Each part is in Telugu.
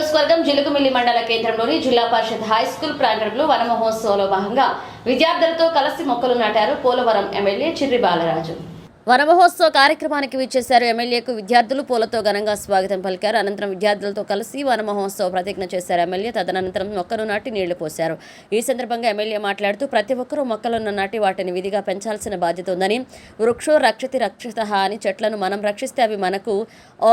నియోజకవర్గం జిలుగుమిల్లి మండల కేంద్రంలోని జిల్లా పరిషత్ హై స్కూల్ ప్రాంగణంలో వనమహోత్సవంలో భాగంగా విద్యార్థులతో కలిసి మొక్కలు నాటారు పోలవరం ఎమ్మెల్యే చిర్రి బాలరాజు. వనమహోత్సవ కార్యక్రమానికి విచ్చేశారు ఎమ్మెల్యేకు విద్యార్థులు పూలతో ఘనంగా స్వాగతం పలికారు. అనంతరం విద్యార్థులతో కలిసి వనమహోత్సవ ప్రతిజ్ఞ చేశారు ఎమ్మెల్యే. తదనంతరం మొక్కను నాటి నీళ్ళు పోశారు. ఈ సందర్భంగా ఎమ్మెల్యే మాట్లాడుతూ ప్రతి ఒక్కరూ మొక్కలను నాటి వాటిని విధిగా పెంచాల్సిన బాధ్యత ఉందని వృక్షో రక్షతి రక్షిత అని చెట్లను మనం రక్షిస్తే అవి మనకు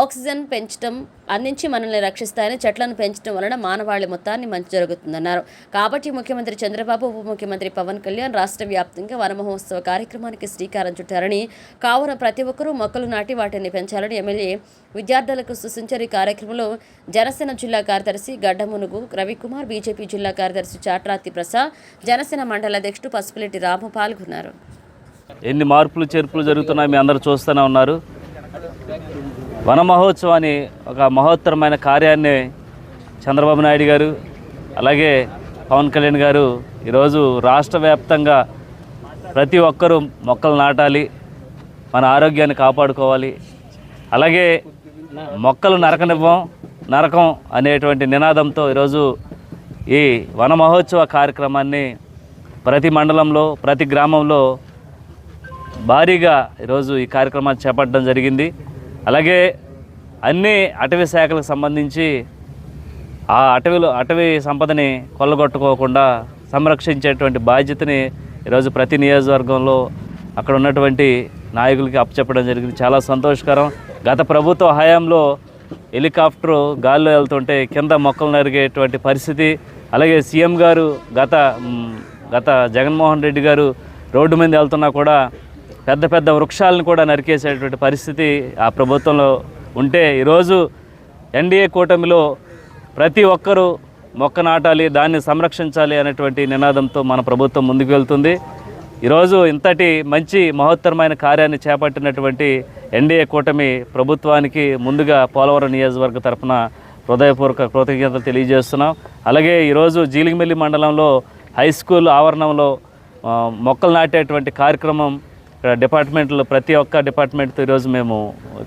ఆక్సిజన్ పెంచడం అందించి మనల్ని రక్షిస్తాయని చెట్లను పెంచడం వలన మానవాళి మొత్తాన్ని మంచి జరుగుతుందన్నారు. కాబట్టి ముఖ్యమంత్రి చంద్రబాబు ఉప ముఖ్యమంత్రి పవన్ కళ్యాణ్ రాష్ట్ర వ్యాప్తంగా వనమహోత్సవ కార్యక్రమానికి శ్రీకారం చుట్టారని కావున ప్రతి ఒక్కరూ మొక్కలు నాటి వాటిని పెంచాలని ఎమ్మెల్యే విద్యార్థులకు సూచించారు ఈ కార్యక్రమంలో జనసేన జిల్లా కార్యదర్శి గడ్డమునుగు రవికుమార్ బీజేపీ జిల్లా కార్యదర్శి చాట్రాతి ప్రసాద్ జనసేన మండల అధ్యక్షుడు పసుపులెట్టి రాము పాల్గొన్నారు. ఎన్ని మార్పులు చేర్పులు జరుగుతున్నాయి మీ అందరూ చూస్తూనే ఉన్నారు. వన మహోత్సవాన్ని ఒక మహోత్తరమైన కార్యాన్ని చంద్రబాబు నాయుడు గారు అలాగే పవన్ కళ్యాణ్ గారు ఈరోజు రాష్ట్ర వ్యాప్తంగా ప్రతి ఒక్కరూ మొక్కలు నాటాలి. మన ఆరోగ్యాన్ని కాపాడుకోవాలి. అలాగే మొక్కలు నరకనివ్వం నరకం అనేటువంటి నినాదంతో ఈరోజు ఈ వన మహోత్సవ కార్యక్రమాన్ని ప్రతి మండలంలో ప్రతి గ్రామంలో భారీగా ఈరోజు ఈ కార్యక్రమాన్ని చేపట్టడం జరిగింది. అలాగే అన్ని అటవీ శాఖలకు సంబంధించి ఆ అటవీలో అటవీ సంపదని కొల్లగొట్టుకోకుండా సంరక్షించేటువంటి బాధ్యతని ఈరోజు ప్రతి నియోజకవర్గంలో అక్కడ ఉన్నటువంటి నాయకులకి అప్పచెప్పడం జరిగింది. చాలా సంతోషకరం. గత ప్రభుత్వ హయాంలో హెలికాప్టర్ గాల్లో వెళ్తుంటే కింద మొక్కలు నరిగేటువంటి పరిస్థితి. అలాగే సీఎం గారు గత గత జగన్మోహన్ రెడ్డి గారు రోడ్డు మీద వెళ్తున్నా కూడా పెద్ద పెద్ద వృక్షాలను కూడా నరికేసేటువంటి పరిస్థితి ఆ ప్రభుత్వంలో ఉంటే ఈరోజు ఎన్డీఏ కూటమిలో ప్రతి ఒక్కరూ మొక్క నాటాలి దాన్ని సంరక్షించాలి అనేటువంటి నినాదంతో మన ప్రభుత్వం ముందుకు వెళ్తుంది. ఈరోజు ఇంతటి మంచి మహోత్తరమైన కార్యాన్ని చేపట్టినటువంటి ఎన్డీఏ కూటమి ప్రభుత్వానికి ముందుగా పోలవరం నియోజకవర్గ తరఫున హృదయపూర్వక కృతజ్ఞతలు తెలియజేస్తున్నాం. అలాగే ఈరోజు జీలిగిమెల్లి మండలంలో హై స్కూల్ ఆవరణంలో మొక్కలు నాటేటువంటి కార్యక్రమం ఇక్కడ డిపార్ట్మెంట్లో ప్రతి ఒక్క డిపార్ట్మెంట్తో ఈరోజు మేము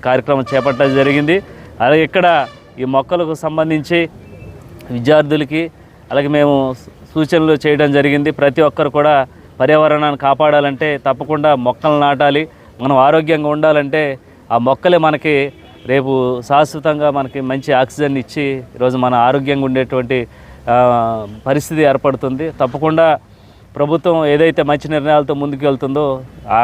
కార్యక్రమం చేపట్టడం జరిగింది. అలాగే ఇక్కడ ఈ మొక్కలకు సంబంధించి విద్యార్థులకి అలాగే మేము సూచనలు చేయడం జరిగింది. ప్రతి ఒక్కరు కూడా పర్యావరణాన్ని కాపాడాలంటే తప్పకుండా మొక్కలు నాటాలి. మనం ఆరోగ్యంగా ఉండాలంటే ఆ మొక్కలే మనకి రేపు శాశ్వతంగా మనకి మంచి ఆక్సిజన్ ఇచ్చి ఈరోజు మన ఆరోగ్యంగా ఉండేటువంటి పరిస్థితి ఏర్పడుతుంది. తప్పకుండా ప్రభుత్వం ఏదైతే మంచి నిర్ణయాలతో ముందుకు వెళ్తుందో ఆ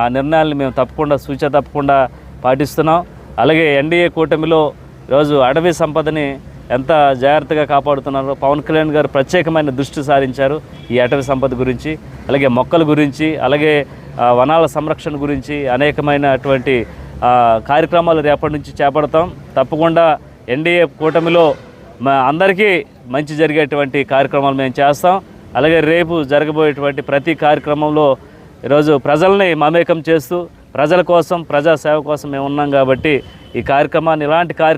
ఆ నిర్ణయాలను మేము తప్పకుండా సూచ తప్పకుండా పాటిస్తున్నాం. అలాగే ఎన్డీఏ కూటమిలో ఈరోజు అటవీ సంపదని ఎంత జాగ్రత్తగా కాపాడుతున్నారో పవన్ కళ్యాణ్ గారు ప్రత్యేకమైన దృష్టి సారించారు ఈ అటవీ సంపద గురించి అలాగే మొక్కల గురించి అలాగే వనాల సంరక్షణ గురించి అనేకమైనటువంటి అటువంటి కార్యక్రమాలు రేపటి నుంచి చేపడతాం. తప్పకుండా ఎన్డీఏ కూటమిలో మా అందరికీ మంచి జరిగేటువంటి కార్యక్రమాలు మేము చేస్తాం. అలాగే రేపు జరగబోయేటువంటి ప్రతి కార్యక్రమంలో ఈరోజు ప్రజల్ని మమేకం చేస్తూ ప్రజల కోసం ప్రజా సేవ కోసం మేము ఉన్నాం కాబట్టి ఈ కార్యక్రమాన్ని ఇలాంటి కార్యక్రమం